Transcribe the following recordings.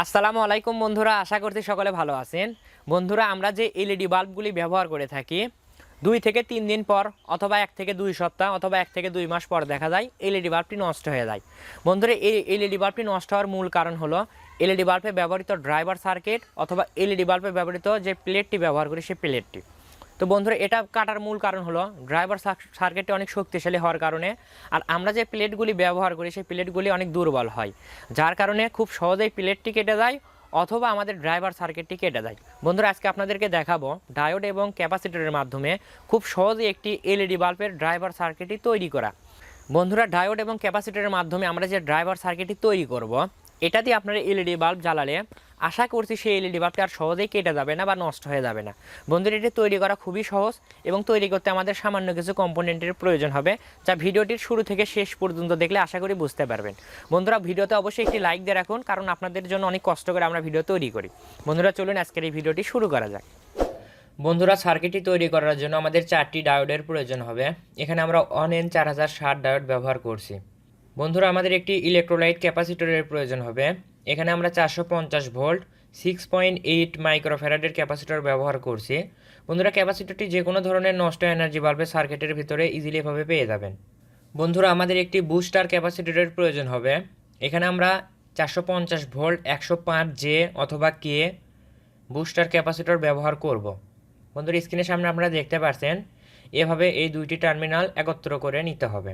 আসসালামু আলাইকুম বন্ধুরা, আশা করছি সকলে ভালো আছেন। বন্ধুরা, আমরা যে এলইডি বাল্বগুলি ব্যবহার করে থাকি, দুই থেকে তিন দিন পর অথবা এক থেকে দুই সপ্তাহ অথবা এক থেকে দুই মাস পর দেখা যায় এলইডি বাল্বটি নষ্ট হয়ে যায়। বন্ধুরা, এই এলইডি বাল্বটি নষ্ট হওয়ার মূল কারণ হলো এলইডি বাল্বে ব্যবহৃত ড্রাইভার সার্কিট অথবা এলইডি বাল্বে ব্যবহৃত যে প্লেটটি ব্যবহার করি, সেই প্লেটটি। তো বন্ধুরা, এটা কাটার মূল কারণ হলো ড্রাইভার সার্কিটটি অনেক শক্তিশালী হওয়ার কারণে। আর আমরা যে প্লেটগুলি ব্যবহার করি, সেই প্লেটগুলি অনেক দুর্বল হয়, যার কারণে খুব সহজেই প্লেটটি কেটে যায় অথবা আমাদের ড্রাইভার সার্কিটটি কেটে যায়। বন্ধুরা, আজকে আপনাদেরকে দেখাবো ডায়োড এবং ক্যাপাসিটরের মাধ্যমে খুব সহজেই একটি এলইডি বাল্বের ড্রাইভার সার্কিটটি তৈরি করা। বন্ধুরা ডায়োড এবং ক্যাপাসিটরের মাধ্যমে আমরা যে ড্রাইভার সার্কিটটি তৈরি করব, এটা দিয়ে আপনারা এলইডি বাল্ব জ্বালালে আশা করছি সেই এলইডি বাল্বটি আর সহজেই কেটে যাবে না বা নষ্ট হয়ে যাবে না। বন্ধুরা, এটি তৈরি করা খুবই সহজ এবং তৈরি করতে আমাদের সামান্য কিছু কম্পোনেন্টের প্রয়োজন হবে, যা ভিডিওটির শুরু থেকে শেষ পর্যন্ত দেখলে আশা করি বুঝতে পারবেন। বন্ধুরা, ভিডিওতে অবশ্যই একটি লাইক দিয়ে রাখুন, কারণ আপনাদের জন্য অনেক কষ্ট করে আমরা ভিডিও তৈরি করি। বন্ধুরা, চলুন আজকের এই ভিডিওটি শুরু করা যাক। বন্ধুরা সার্কিটটি তৈরি করার জন্য আমাদের চারটি ডায়োডের প্রয়োজন হবে। এখানে আমরা অন এন চার হাজার ষাট ডায়োড ব্যবহার করছি। বন্ধুরা, আমাদের একটি ইলেকট্রোলাইট ক্যাপাসিটরের প্রয়োজন হবে। এখানে আমরা চারশো পঞ্চাশ ভোল্ট সিক্স পয়েন্ট এইট মাইক্রোফ্যারাডের ক্যাপাসিটর ব্যবহার করছি। বন্ধুরা ক্যাপাসিটরটি যে কোনো ধরনের নষ্ট এনার্জি বাল্বের সার্কিটের ভিতরে ইজিলি এভাবে পেয়ে যাবেন। বন্ধুরা, আমাদের একটি বুস্টার ক্যাপাসিটরের প্রয়োজন হবে। এখানে আমরা চারশো পঞ্চাশ ভোল্ট, একশো পাঁচ জে অথবা কে বুস্টার ক্যাপাসিটর ব্যবহার করব। বন্ধুরা, স্ক্রিনের সামনে আপনারা দেখতে পাচ্ছেন এভাবে এই দুইটি টার্মিনাল একত্র করে নিতে হবে।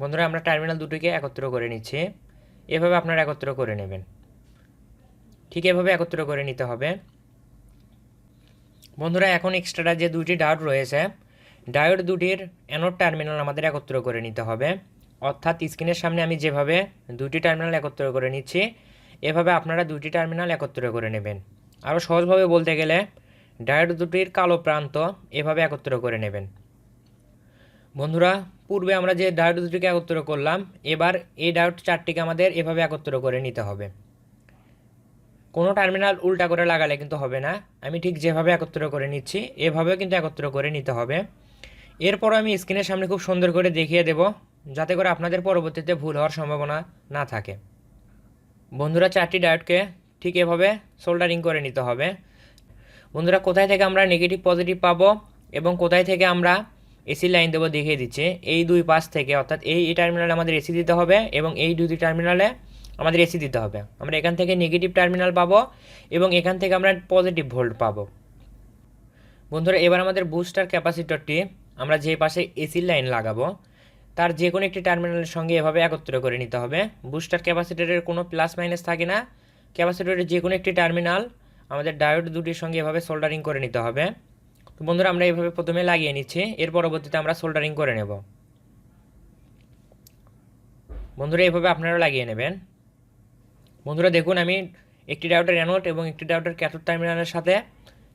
বন্ধুরা, আমরা টার্মিনাল দুটিকে একত্র করে নিচ্ছি। এভাবে আপনারা একত্র করে নেবেন। ঠিক এভাবে একত্র করে নিতে হবে। বন্ধুরা, এখন এক্সট্রা যে দুটি ডায়োড রয়েছে ডায়োড দুটির অ্যানোড টার্মিনাল আমাদের একত্র করে নিতে হবে। অর্থাৎ স্ক্রিনের সামনে আমি যেভাবে দুটি টার্মিনাল একত্র করে নিচ্ছি, এভাবে আপনারা দুটি টার্মিনাল একত্র করে নেবেন। আরও সহজভাবে বলতে গেলে ডায়োড দুটির কালো প্রান্ত এভাবে একত্র করে নেবেন। বন্ধুরা, পূর্বে আমরা যে ডায়োড দুটিকে একত্র করলাম, এবার এই ডায়োড চারটিকে আমাদের এভাবে একত্র করে নিতে হবে। কোনো টার্মিনাল উল্টা করে লাগালে কিন্তু হবে না। আমি ঠিক যেভাবে একত্র করে নিচ্ছি, এভাবেও কিন্তু একত্র করে নিতে হবে। এরপর আমি স্ক্রিনের সামনে খুব সুন্দর করে দেখিয়ে দেব, যাতে করে আপনাদের পরবর্তীতে ভুল হওয়ার সম্ভাবনা না থাকে। বন্ধুরা, চারটি ডায়োডকে ঠিক এভাবে সোল্ডারিং করে নিতে হবে। বন্ধুরা, কোথায় থেকে আমরা নেগেটিভ পজিটিভ পাবো এবং কোথায় থেকে আমরা এসি লাইন দেবো দেখিয়ে দিচ্ছে। এই দুই পাশ থেকে, অর্থাৎ এই এই টার্মিনালে আমাদের এসি দিতে হবে এবং এই দুটি টার্মিনালে আমাদের এসি দিতে হবে। আমরা এখান থেকে নেগেটিভ টার্মিনাল পাবো এবং এখান থেকে আমরা পজিটিভ ভোল্ট পাবো। বন্ধুরা, এবার আমাদের বুস্টার ক্যাপাসিটরটি আমরা যে পাশে এসির লাইন লাগাবো, তার যে কোনো একটি টার্মিনালের সঙ্গে এভাবে একত্র করে নিতে হবে। বুস্টার ক্যাপাসিটরের কোনো প্লাস মাইনাস থাকে না। ক্যাপাসিটরের যে কোনো একটি টার্মিনাল আমাদের ডায়োড দুটির সঙ্গে এভাবে সোল্ডারিং করে নিতে হবে। তো বন্ধুরা, আমরা এইভাবে প্রথমে লাগিয়ে নিচ্ছি, এর পরবর্তীতে আমরা সোল্ডারিং করে নেব। বন্ধুরা এইভাবে আপনারা লাগিয়ে নেবেন। বন্ধুরা দেখুন, আমি একটি ডায়োডের অ্যানোড এবং একটি ডায়োডের ক্যাথোড টার্মিনালের সাথে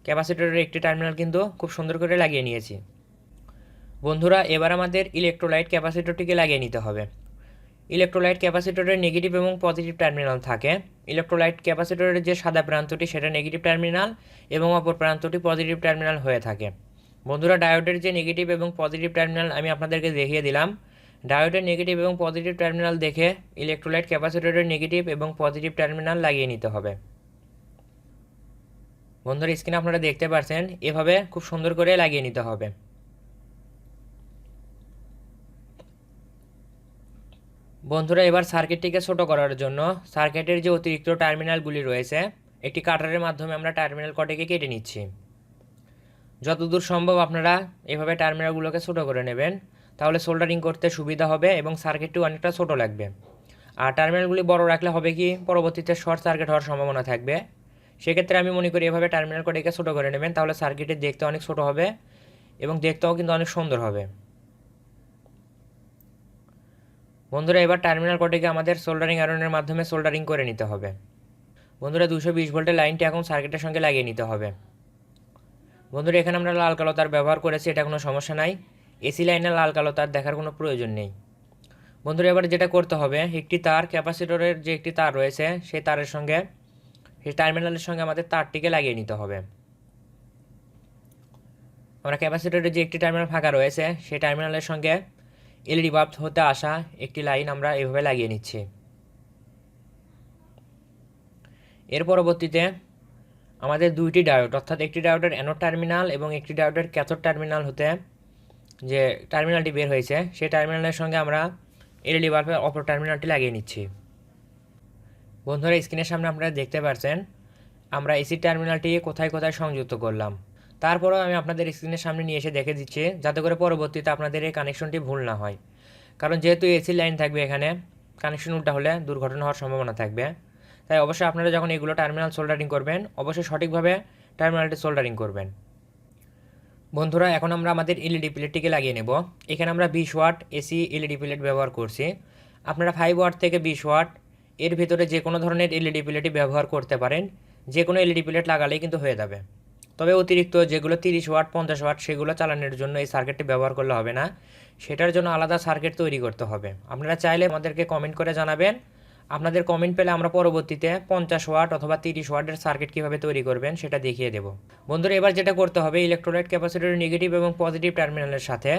ক্যাপাসিটরের একটি টার্মিনাল কিন্তু খুব সুন্দর করে লাগিয়ে নিয়েছি। বন্ধুরা, এবার আমাদের ইলেকট্রোলাইট ক্যাপাসিটরটিকে লাগিয়ে নিতে হবে। ইলেকট্রোলাইট ক্যাপাসিটরের নেগেটিভ এবং পজিটিভ টার্মিনাল থাকে। ইলেকট্রোলাইট ক্যাপাসিটরের যে সাদা প্রান্তটি, সেটা নেগেটিভ টার্মিনাল এবং অপর প্রান্তটি পজিটিভ টার্মিনাল হয়ে থাকে। বন্ধুরা ডায়োডের যে নেগেটিভ এবং পজিটিভ টার্মিনাল আমি আপনাদেরকে দেখিয়ে দিলাম। ডায়োডের নেগেটিভ এবং পজিটিভ টার্মিনাল দেখে ইলেকট্রোলাইট ক্যাপাসিটরের নেগেটিভ এবং পজিটিভ টার্মিনাল লাগিয়ে নিতে হবে। বন্ধুরা, স্ক্রিনে আপনারা দেখতে পাচ্ছেন এভাবে খুব সুন্দর করে লাগিয়ে নিতে হবে। বন্ধুরা, এবার সার্কিটটিকে ছোট করার জন্য সার্কিটের যে অতিরিক্ত টার্মিনালগুলি রয়েছে, একটি কাটারের মাধ্যমে আমরা টার্মিনাল কটিকে কেটে নিচ্ছি। যতদূর সম্ভব আপনারা এভাবে টার্মিনালগুলোকে ছোট করে নেবেন। তাহলে সোল্ডারিং করতে সুবিধা হবে এবং সার্কিটটিও অনেকটা ছোট লাগবে। আর টার্মিনালগুলি বড় রাখলে হবে কি, পরবর্তীতে শর্ট সার্কিট হওয়ার সম্ভাবনা থাকবে। সেক্ষেত্রে আমি মনে করি এভাবে টার্মিনাল কটিকে ছোটো করে নেবেন, তাহলে সার্কিটে দেখতে অনেক ছোট হবে এবং দেখতেও কিন্তু অনেক সুন্দর হবে। বন্ধুরা, এবার টার্মিনাল কটিকে আমাদের সোল্ডারিং আয়রনের মাধ্যমে সোল্ডারিং করে নিতে হবে। বন্ধুরা দুশো বিশ ভোল্টের লাইনটি এখন সার্কিটের সঙ্গে লাগিয়ে নিতে হবে। বন্ধুরা, এখানে আমরা লাল কালো তার ব্যবহার করেছি, এটা কোনো সমস্যা নাই। এসি লাইনে লাল কালো তার দেখার কোনো প্রয়োজন নেই। বন্ধুরা, এবার যেটা করতে হবে, একটি তার ক্যাপাসিটরের যে একটি তার রয়েছে, সেই তারের সঙ্গে, সেই টার্মিনালের সঙ্গে আমাদের তারটিকে লাগিয়ে নিতে হবে। আমরা ক্যাপাসিটরের যে একটি টার্মিনাল ফাঁকা রয়েছে, সেই টার্মিনালের সঙ্গে এলইডি বাল্ব হতে আসা একটি লাইন আমরা এভাবে লাগিয়ে নিচ্ছি। এর পরবর্তীতে আমাদের দুইটি ডায়োড, অর্থাৎ একটি ডায়োডের অ্যানোড টার্মিনাল এবং একটি ডায়োডের ক্যাথোড টার্মিনাল হতে যে টার্মিনালটি বের হয়েছে, সেই টার্মিনালের সঙ্গে আমরা এলইডি বাল্বের অপর টার্মিনালটি লাগিয়ে নিচ্ছি। বন্ধুরা, স্ক্রিনের সামনে আপনারা দেখতে পাচ্ছেন, আমরা এসি টার্মিনালটি কোথায় কোথায় সংযুক্ত করলাম। তারপরেও আমি আপনাদের স্ক্রিনের সামনে নিয়ে এসে দেখে দিচ্ছি, যাতে করে পরবর্তীতে আপনাদের এই কানেকশনটি ভুল না হয়। কারণ যেহেতু এসি লাইন থাকবে এখানে কানেকশন উল্টা হলে দুর্ঘটনা হওয়ার সম্ভাবনা থাকবে। তাই অবশ্যই আপনারা যখন এগুলো টার্মিনাল সোল্ডারিং করবেন, অবশ্যই সঠিকভাবে টার্মিনালটি সোল্ডারিং করবেন। বন্ধুরা, এখন আমরা আমাদের এলইডি প্লেটটিকে লাগিয়ে নেব। এখানে আমরা বিশ ওয়াট এসি এলইডি প্লেট ব্যবহার করছি। আপনারা ফাইভ ওয়াট থেকে বিশ ওয়াট, এর ভিতরে যে কোনো ধরনের এলইডি প্লেটই ব্যবহার করতে পারেন। যে কোনো এলইডি প্লেট লাগালেই কিন্তু হয়ে যাবে। তবে অতিরিক্ত যেগুলো তিরিশ ওয়াট, পঞ্চাশ ওয়াট, সেগুলো চালানোর জন্য এই সার্কিটটি ব্যবহার করলে হবে না। সেটার জন্য আলাদা সার্কিট তৈরি করতে হবে। আপনারা চাইলে আমাদেরকে কমেন্ট করে জানাবেন। আপনাদের কমেন্ট পেলে আমরা পরবর্তীতে পঞ্চাশ ওয়াট অথবা তিরিশ ওয়াটের সার্কিট কীভাবে তৈরি করবেন সেটা দেখিয়ে দেব। বন্ধুরা, এবার যেটা করতে হবে ইলেকট্রোলাইট ক্যাপাসিটরের নেগেটিভ এবং পজিটিভ টার্মিনালের সাথে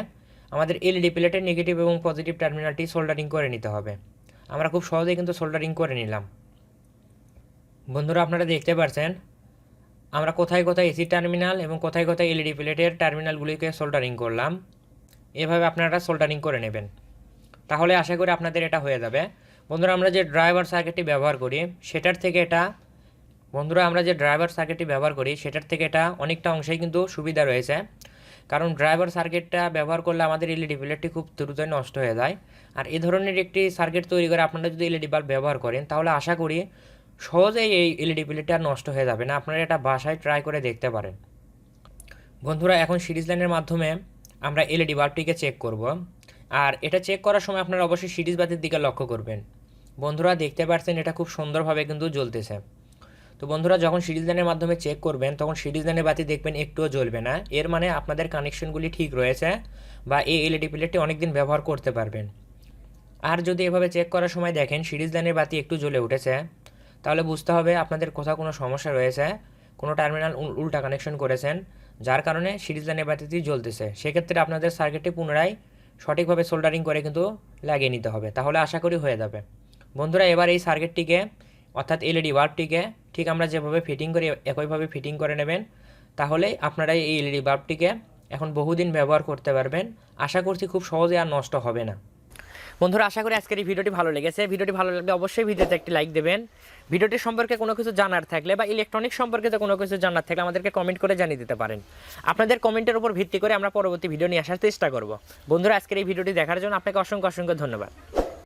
আমাদের এলইডি প্লেটের নেগেটিভ এবং পজিটিভ টার্মিনালটি সোল্ডারিং করে নিতে হবে। আমরা খুব সহজেই কিন্তু সোল্ডারিং করে নিলাম। বন্ধুরা, আপনারা দেখতে পাচ্ছেন আমরা কোথায় কোথায় এসি টার্মিনাল এবং কোথায় কোথায় এলইডি প্লেটের টার্মিনালগুলিকে সোল্ডারিং করলাম। এভাবে আপনারা সোল্ডারিং করে নেবেন। তাহলে আশা করি আপনাদের এটা হয়ে যাবে। বন্ধুরা, আমরা যে ড্রাইভার সার্কিটটি ব্যবহার করি, সেটার থেকে এটা, বন্ধুরা, আমরা যে ড্রাইভার সার্কিটটি ব্যবহার করি, সেটার থেকে এটা অনেকটা অংশেই কিন্তু সুবিধা রয়েছে। কারণ ড্রাইভার সার্কিটটা ব্যবহার করলে আমাদের এলইডি প্লেটটি খুব দ্রুতই নষ্ট হয়ে যায়। আর এই ধরনের একটি সার্কিট তৈরি করে আপনারা যদি এলইডি বাল্ব ব্যবহার করেন, তাহলে আশা করি সহজেই এই এলইডি প্লেটটা নষ্ট হয়ে যাবে না। আপনারা এটা বাসায় ট্রাই করে দেখতে পারেন। বন্ধুরা, এখন সিরিজ লাইনের মাধ্যমে আমরা এলইডি বাল্বটিকে চেক করব। আর এটা চেক করার সময় আপনারা অবশ্যই সিরিজ বাতির দিকে লক্ষ্য করবেন। বন্ধুরা দেখতে পাচ্ছেন এটা খুব সুন্দরভাবে কিন্তু জ্বলতেছে। তো বন্ধুরা যখন সিরিজ লাইনের মাধ্যমে চেক করবেন, তখন সিরিজ লাইনের বাতি দেখবেন একটুও জ্বলবে না। এর মানে আপনাদের কানেকশনগুলি ঠিক রয়েছে বা এই এলইডি প্লেটটি অনেকদিন ব্যবহার করতে পারবেন। আর যদি এভাবে চেক করার সময় দেখেন সিরিজ লাইনের বাতি একটু জ্বলে উঠেছে, তাহলে বুঝতে হবে আপনাদের কোথাও কোনো সমস্যা রয়েছে, কোনো টার্মিনাল উল্টা কানেকশন করেছেন, যার কারণে সিরিজ লাইনের বাতিটি জ্বলতেছে। সেক্ষেত্রে আপনাদের সার্কিটটি পুনরায় সঠিকভাবে সোল্ডারিং করে কিন্তু লাগিয়ে নিতে হবে। তাহলে আশা করি হয়ে যাবে। বন্ধুরা, এবার এই সার্কিটটিকে অর্থাৎ এলইডি বাল্বটিকে ঠিক আমরা যেভাবে ফিটিং করি, একইভাবে ফিটিং করে নেবেন। তাহলে আপনারা এই এলইডি বাল্বটিকে এখন বহুদিন ব্যবহার করতে পারবেন। আশা করছি খুব সহজে আর নষ্ট হবে না। বন্ধুরা, আশা করি আজকের এই ভিডিওটি ভালো লেগেছে। ভিডিওটি ভালো লাগলে অবশ্যই ভিডিওতে একটি লাইক দেবেন। ভিডিওটি সম্পর্কে কোনো কিছু জানার থাকলে বা ইলেকট্রনিক সম্পর্কে কোনো কিছু জানার থাকলে আমাদেরকে কমেন্ট করে জানিয়ে দিতে পারেন। আপনাদের কমেন্টের উপর ভিত্তি করে আমরা পরবর্তী ভিডিও নিয়ে আসার চেষ্টা করব। বন্ধুরা, আজকের এই ভিডিওটি দেখার জন্য আপনাকে অসংখ্য অসংখ্য ধন্যবাদ।